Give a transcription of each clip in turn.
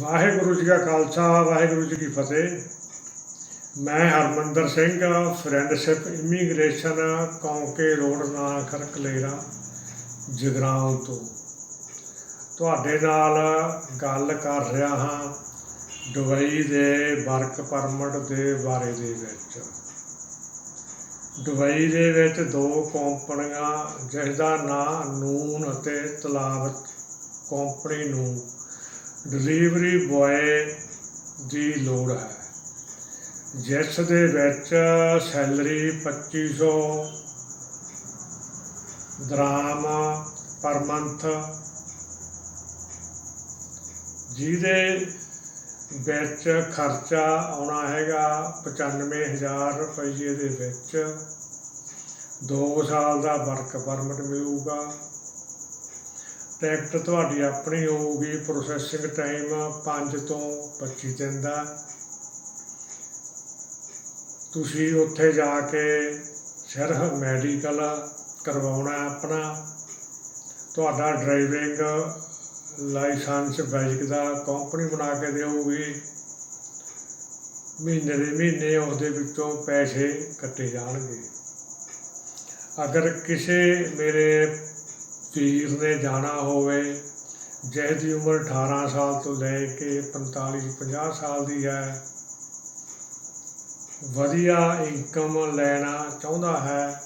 ਵਾਹਿਗੁਰੂ ਜੀ ਕਾ ਖਾਲਸਾ, ਵਾਹਿਗੁਰੂ ਜੀ ਕੀ ਫਤਿਹ। ਮੈਂ Harmandar Singh, friendship immigration, Kaunke road Nakhar Kalera Jagraon ਤੋਂ। ਤੁਹਾਡੇ ਨਾਲ ਗੱਲ ਕਰ ਰਿਹਾ ਹਾਂ ਦੁਬਈ ਦੇ ਵਰਕ ਪਰਮਿਟ ਦੇ ਬਾਰੇ ਦੇ ਵਿੱਚ। ਦੁਬਈ ਦੇ ਵਿੱਚ ਦੋ ਕੰਪਨੀਆਂ ਜਿਸ ਦਾ ਨਾਂ ਨੂਨ ਅਤੇ ਤਲਾਬਤ ਕੰਪਨੀ ਨੂੰ ਡਿਲੀਵਰੀ ਬॉय ਦੀ ਲੋੜ ਹੈ। ਜਿਸ ਦੇ ਵਿੱਚ ਸੈਲਰੀ 2500 ਦਰਾਮ ਪਰ ਮੰਥ ਜਿਹਦੇ ਵਿੱਚ ਖਰਚਾ ਆਉਣਾ ਹੈਗਾ 95000 ਰੁਪਏ ਦੇ ਵਿੱਚ। 2 ਸਾਲ ਦਾ ਵਰਕ ਪਰਮਿਟ ਮਿਲੂਗਾ। ਟਿਕਟ ਤੁਹਾਡੀ ਆਪਣੀ ਹੋਊਗੀ ਪ੍ਰੋਸੈਸਿੰਗ ਟਾਈਮ 5 ਤੋਂ 25 ਦਿਨ ਦਾ। ਤੁਸੀਂ ਉੱਥੇ ਜਾ ਕੇ ਸਿਰਫ ਮੈਡੀਕਲ ਕਰਵਾਉਣਾ ਆਪਣਾ। ਤੁਹਾਡਾ ਡਰਾਈਵਿੰਗ ਲਾਇਸੈਂਸ ਬਾਈਕ ਦਾ ਕੰਪਨੀ ਬਣਾ ਕੇ ਦੇਊਗੀ। ਮਹੀਨੇ ਦੇ ਮਹੀਨੇ ਉਹਦੇ ਵਿੱਚੋਂ ਪੈਸੇ ਕੱਟੇ ਜਾਣਗੇ। ਅਗਰ ਕਿਸੇ ਮੇਰੇ ਵੀਰ ਨੇ ਜਾਣਾ ਹੋਵੇ। ਜਿਸ ਦੀ ਉਮਰ 18 ਸਾਲ ਤੋਂ ਲੈ ਕੇ 45 50 ਸਾਲ ਦੀ ਹੈ। ਵਧੀਆ ਇਨਕਮ ਲੈਣਾ ਚਾਹੁੰਦਾ ਹੈ,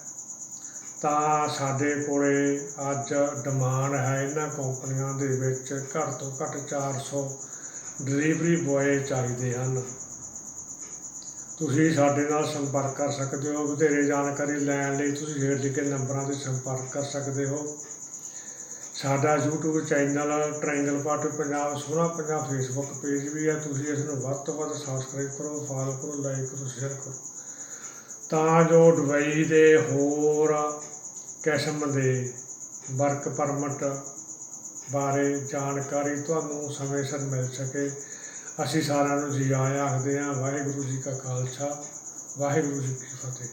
ਤਾਂ ਸਾਡੇ ਕੋਲੇ ਅੱਜ ਡਿਮਾਂਡ ਹੈ ਇਹਨਾਂ ਕੰਪਨੀਆਂ ਦੇ ਵਿੱਚ ਘੱਟ ਤੋਂ ਘੱਟ 400 ਡਿਲੀਵਰੀ ਬॉय ਚਾਹੀਦੇ ਹਨ। ਤੁਸੀਂ ਸਾਡੇ ਨਾਲ ਸੰਪਰਕ ਕਰ ਸਕਦੇ ਹੋ, ਵਧੇਰੇ ਜਾਣਕਾਰੀ ਲੈਣ ਲਈ ਤੁਸੀਂ ਹੇਠ ਲਿਖੇ ਨੰਬਰਾਂ ਤੇ ਸੰਪਰਕ ਕਰ ਸਕਦੇ ਹੋ। ਸਾਡਾ YouTube channel triangle part Punjab, ਸੋਹਣਾ ਪੰਜਾਬ ਫੇਸਬੁੱਕ ਪੇਜ ਵੀ ਹੈ ਤੁਸੀਂ ਇਸ ਨੂੰ ਵੱਧ ਤੋਂ ਵੱਧ ਸਬਸਕ੍ਰਾਈਬ ਕਰੋ ਫਾਲੋ ਕਰੋ ਲਾਈਕ ਕਰੋ ਸ਼ੇਅਰ ਕਰੋ। ਤਾਂ ਜੋ ਦੁਬਈ ਦੇ ਹੋਰ ਕਿਸਮ ਦੇ ਵਰਕ ਪਰਮਿਟ ਬਾਰੇ ਜਾਣਕਾਰੀ ਤੁਹਾਨੂੰ ਸਮੇਂ ਸਿਰ ਮਿਲ ਸਕੇ। ਅਸੀਂ ਸਾਰਿਆਂ ਨੂੰ ਜੀ ਆਇਆਂ ਆਖਦੇ ਹਾਂ, ਵਾਹਿਗੁਰੂ ਜੀ ਕਾ ਖਾਲਸਾ, ਵਾਹਿਗੁਰੂ ਜੀ ਕੀ ਫਤਿਹ।